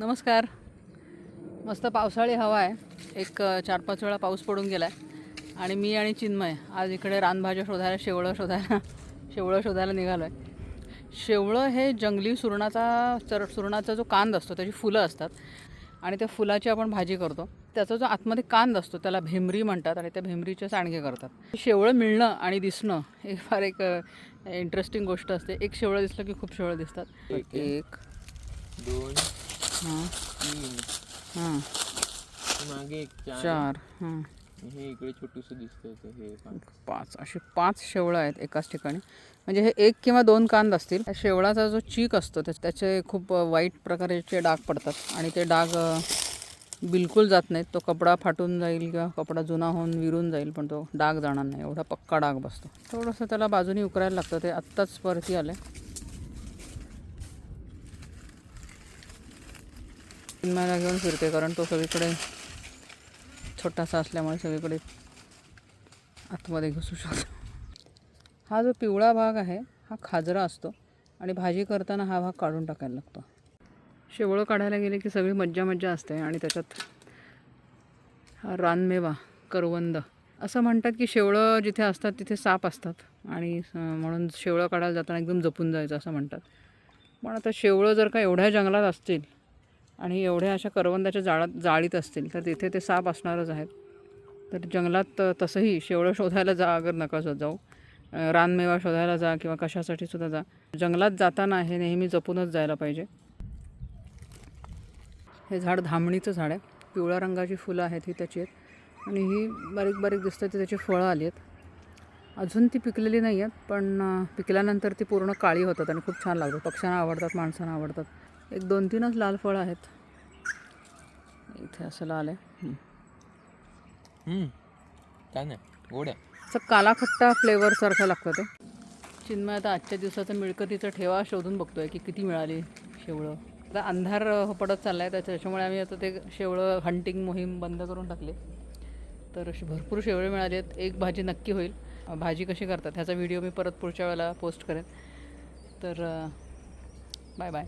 नमस्कार. मस्त पावसाळी हवा आहे. एक चार पाच वेळा पाऊस पडून गेला आहे आणि मी आणि चिन्मय आज इकडे रानभाज्या शोधायला शेवळं शोधायला शेवळं शोधायला निघालो आहे शेवळं हे जंगली सुरणाचा चर सुरणाचा जो कांद असतो त्याची फुलं असतात. आणि त्या फुलाची आपण भाजी करतो. त्याचा जो आतमध्ये कांद असतो त्याला भेमरी म्हणतात आणि त्या भेमरीचे सांडगे करतात. शेवळं मिळणं आणि दिसणं हे फार एक इंटरेस्टिंग गोष्ट असते. एक शेवळं दिसलं की खूप शेवळं दिसतात. एक. एक दोन हां. तीन. हां. मागे एक चार चार हां. हे इकडे छोटूस दिसतंय ते हे पाच. पाच असे पाच शेवळं आहेत एकाच ठिकाणी. म्हणजे हे एक किंवा दोन कांद असतील. त्या शेवळाचा जो चीक असतो त्या- त्याचे खूप वाईट प्रकारचे डाग पडतात. आणि ते डाग अ, बिलकुल जात नाहीत. तो कपडा फाटून जाईल किंवा कपडा जुना होऊन विरून जाईल पण तो डाग जाणार नाही. एवढा पक्का डाग बसतो. थोडंसं त्याला बाजूनी उकरायला लागतं. ते आत्ताच परती आलं. मला घेऊन फिरते कारण तो सगळीकडे छोटासा असल्यामुळे सगळीकडे आतमध्ये घुसू शकतो. हा जो पिवळा भाग आहे हा खाजरा असतो आणि भाजी करताना हा भाग काढून टाकायला लागतो. शेवळं काढायला गेले की सगळी मज्जा मज्जा असते आणि त्याच्यात हा रानमेवा करवंद असं म्हणतात की शेवळं जिथे असतात तिथे साप असतात आणि म्हणून शेवळं काढायला जाताना एकदम जपून जायचं असं म्हणतात. पण आता शेवळं जर का एवढ्या जंगलात असतील आणि एवढ्या अशा करवंदाच्या जाळात जाळीत असतील तर तिथे ते साप असणारच आहेत. तर जंगलात तसंही शेवळं शोधायला जा अगर नका जाऊ. रानमेवा शोधायला जा किंवा कशासाठी सुद्धा जा. जंगलात जाताना हे नेहमी जपूनच जायला पाहिजे. हे झाड धामणीचं झाड आहे. पिवळ्या रंगाची फुलं आहेत ही त्याची आहेत. आणि ही बारीक बारीक दिसतं ती त्याची फळं आली आहेत. अजून ती पिकलेली नाही आहेत पण पिकल्यानंतर ती पूर्ण काळी होतात आणि खूप छान लागतात. पक्ष्यांना आवडतात माणसांना आवडतात. एक दोन तीनच लाल फळं आहेत. इथे असं लाल आहे. हं. काय नाही गोड आहे. असं कालाखट्टा फ्लेवरसारखं लागतं ते. चिन्मय आता आजच्या दिवसाचं मिळकतीचा ठेवा शोधून बघतोय की किती मिळाली शेवळं. आता अंधार अ, पडत चालला आहे त्याच्यामुळे आम्ही आता ते शेवळं हंटिंग मोहीम बंद करून टाकली. तर अशी भरपूर शेवळे मिळाली आहेत. एक भाजी नक्की होईल. भाजी कशी करतात ह्याचा व्हिडिओ मी परत पुढच्या वेळेला पोस्ट करेन. तर बाय बाय